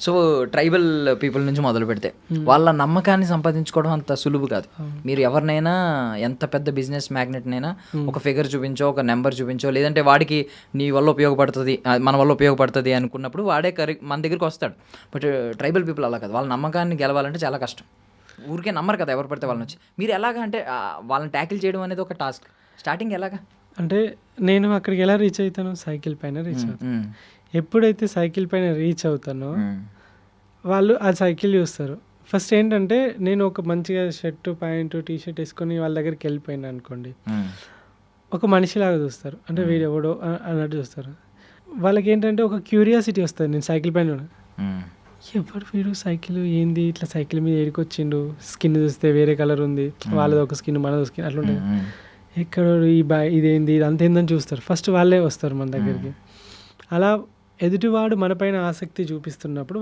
So tribal people నుంచి మొదలు పెడితే. వాళ్ళ నమ్మకాన్ని సంపాదించుకోవడం అంత సులువు కాదు. మీరు ఎవరినైనా ఎంత పెద్ద బిజినెస్ మ్యాగ్నెట్నైనా ఒక ఫిగర్ చూపించో ఒక నెంబర్ చూపించో లేదంటే వాడికి నీ వల్ల ఉపయోగపడుతుంది మన వల్ల ఉపయోగపడుతుంది అనుకున్నప్పుడు వాడే కరి మన దగ్గరికి వస్తాడు. బట్ ట్రైబల్ పీపుల్ అలా కాదు. వాళ్ళ నమ్మకాన్ని గెలవాలంటే చాలా కష్టం. ఊరికే నమ్మరు కదా ఎవరు పడితే వాళ్ళని వచ్చి. మీరు ఎలాగా అంటే వాళ్ళని ట్యాకిల్ చేయడం అనేది ఒక టాస్క్. స్టార్టింగ్ ఎలాగా? అంటే నేను అక్కడికి ఎలా రీచ్ అవుతాను సైకిల్ పైన రీచ్ అవుతాను. ఎప్పుడైతే సైకిల్ పైన రీచ్ అవుతానో. వాళ్ళు ఆ సైకిల్ చూస్తారు. ఫస్ట్ ఏంటంటే నేను ఒక మంచిగా షర్ట్ ప్యాంటు టీ షర్ట్ వేసుకొని వాళ్ళ దగ్గరికి వెళ్ళిపోయినా అనుకోండి. ఒక మనిషిలాగా చూస్తారు. అంటే వీడు ఎవడో అన్నట్టు చూస్తారు. వాళ్ళకి ఏంటంటే ఒక క్యూరియాసిటీ వస్తుంది నేను సైకిల్ పైన. ఎవరు వీడు సైకిల్ ఏంది? ఇట్లా సైకిల్ మీద ఏడుకొచ్చిండు? స్కిన్ చూస్తే వేరే కలర్ ఉంది. వాళ్ళది ఒక స్కిన్ మనది స్కిన్ అట్లా ఉంటుంది. ఎక్కడ ఈ బా ఇదేంది ఇది అంత ఏందని చూస్తారు. ఫస్ట్ వాళ్ళే వస్తారు మన దగ్గరికి. అలా ఎదుటివాడు మనపైన ఆసక్తి చూపిస్తున్నప్పుడు